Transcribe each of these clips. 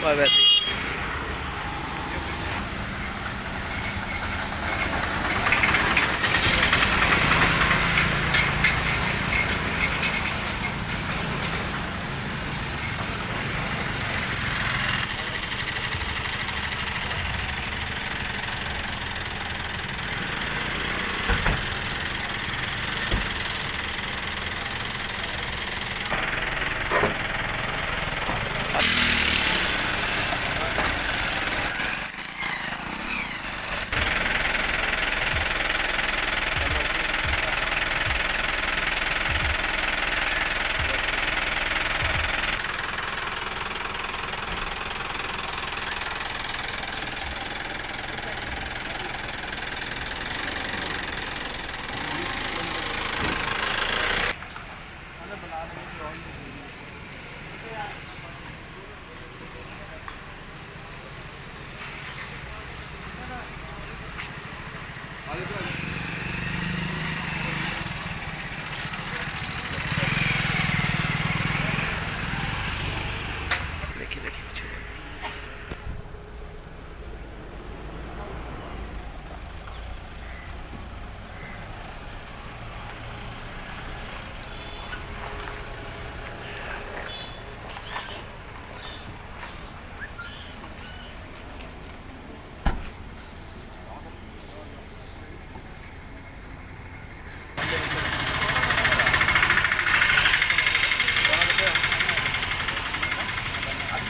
Bye, Betsy.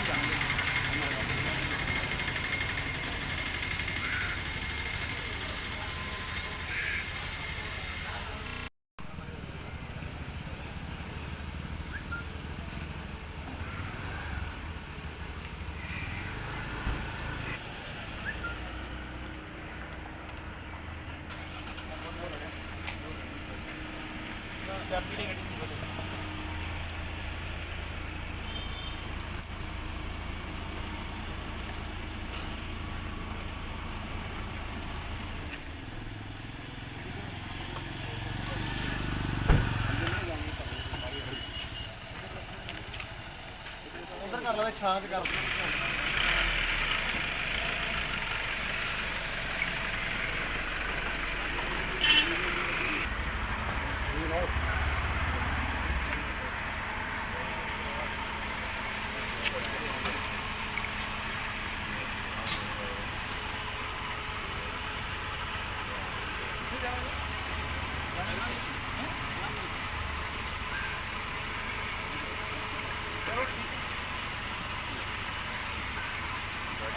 Gracias. ਕਰ ਲੈ ਛਾਂ ਚ ਕਰ ਹਾਂਜੀ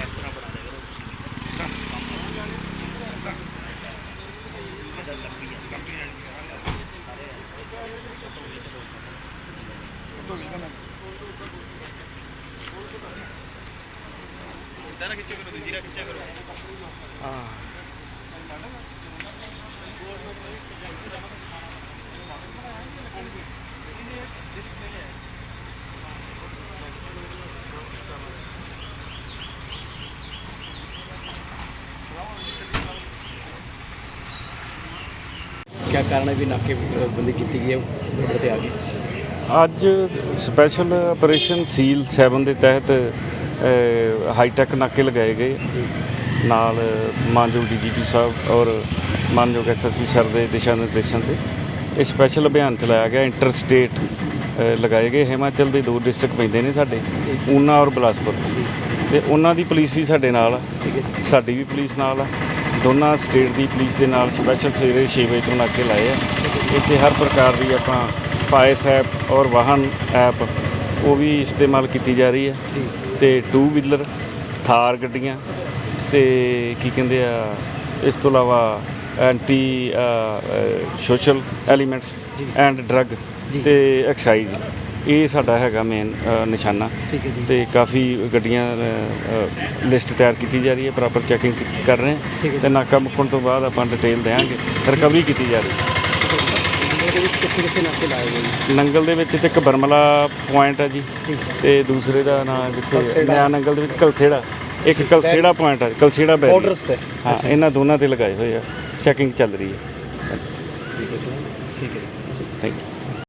ਇਸ ਤਰ੍ਹਾਂ ਬਣਾ ਦੇ ਕਰੋ ਇਦਾਂ ਖਿੱਚਿਆ ਕਰੋ ਦੂਜੀ ਰਾ ਖਿੱਚਿਆ ਕਰੋ ਹਾਂ क्या कारण है भी नाके बंदी की गई है बॉर्डर पे आगे ਅੱਜ ਸਪੈਸ਼ਲ ਆਪਰੇਸ਼ਨ ਸੀਲ 7 ਦੇ ਤਹਿਤ ਹਾਈਟੈਕ ਨਾਕੇ ਲਗਾਏ ਗਏ। ਨਾਲ ਮਾਨਯੋਗ ਡੀਜੀਪੀ ਸਾਹਿਬ ਔਰ ਮਾਨਯੋਗ ਐਸਐਸਪੀ ਸਰ ਦੇ ਦਿਸ਼ਾ ਨਿਰਦੇਸ਼ਾਂ ਤੇ ਇਹ ਸਪੈਸ਼ਲ ਅਭਿਆਨ ਚਲਾਇਆ ਗਿਆ। ਇੰਟਰ ਸਟੇਟ ਲਗਾਏ ਗਏ। ਹਿਮਾਚਲ ਦੇ ਦੋ ਡਿਸਟ੍ਰਿਕਟ ਪੈਂਦੇ ਨੇ ਸਾਡੇ ਊਨਾ ਔਰ ਬਿਲਾਸਪੁਰ। ਤੇ ਉਹਨਾਂ ਦੀ ਪੁਲਿਸ ਵੀ ਸਾਡੇ ਨਾਲ ਆ। ਸਾਡੀ ਵੀ ਪੁਲਿਸ ਨਾਲ ਆ। ਦੋਨਾਂ ਸਟੇਟ ਦੀ ਪੁਲਿਸ ਦੇ ਨਾਲ ਸਪੈਸ਼ਲ ਸਵੇਰੇ 6 ਵਜੇ ਤੋਂ ਨਾਕੇ ਲਾਏ ਆ। ਇੱਥੇ ਹਰ ਪ੍ਰਕਾਰ ਦੀ ਆਪਾਂ ਪਾਇਸ ਐਪ ਔਰ ਵਾਹਨ ਐਪ ਉਹ ਵੀ ਇਸਤੇਮਾਲ ਕੀਤੀ ਜਾ ਰਹੀ ਹੈ। ਤੇ ਟੂ ਵੀਲਰ ਥਾਰ ਗੱਡੀਆਂ ਤੇ ਕੀ ਕਹਿੰਦੇ ਆ ਇਸ ਤੋਂ ਇਲਾਵਾ anti social elements and drug ਤੇ ਐਕਸਾਈਜ਼ ਇਹ ਸਾਡਾ ਹੈਗਾ ਮੇਨ ਨਿਸ਼ਾਨਾ। ਤੇ ਕਾਫੀ ਗੱਡੀਆਂ ਲਿਸਟ ਤਿਆਰ ਕੀਤੀ ਜਾ ਰਹੀ ਹੈ ਪ੍ਰੋਪਰ ਚੈਕਿੰਗ ਕਰ ਰਹੇ ਤੇ ਨਾਕਾ ਮੁੱਕਣ ਤੋਂ ਬਾਅਦ ਆਪਾਂ ਡਿਟੇਲ ਦੇਵਾਂਗੇ। ਰਿਕਵਰੀ ਕੀਤੀ ਜਾ ਰਹੀ ਹੈ। ਇਹਦੇ ਵਿੱਚ ਕਿੱਥੇ ਕਿੱਥੇ ਨਾਕੇ ਲਾਏ ਗਏ ਜੀ? ਨੰਗਲ ਦੇ ਵਿੱਚ ਤੇ ਇੱਕ ਬਰਮਲਾ ਪੁਆਇੰਟ ਹੈ ਜੀ ਠੀਕ ਤੇ ਦੂਸਰੇ ਦਾ ਨਾਮ ਜਿੱਥੇ ਕਲਸੇੜਾ। ਨਿਆ ਨੰਗਲ ਦੇ ਵਿੱਚ ਕਲਸੇੜਾ। ਇੱਕ ਕਲਸੇੜਾ ਪੁਆਇੰਟ ਹੈ ਕਲਸੇੜਾ ਬੈਰੀ। ਬਾਰਡਰਸ ਤੇ। ਹਾਂ ਇਹਨਾਂ ਦੋਨਾਂ ਤੇ ਲਗਾਏ ਹੋਏ ਆ। ਚੈਕਿੰਗ ਚੱਲ ਰਹੀ ਹੈ। ਠੀਕ ਹੈ ਥੈਂਕ ਯੂ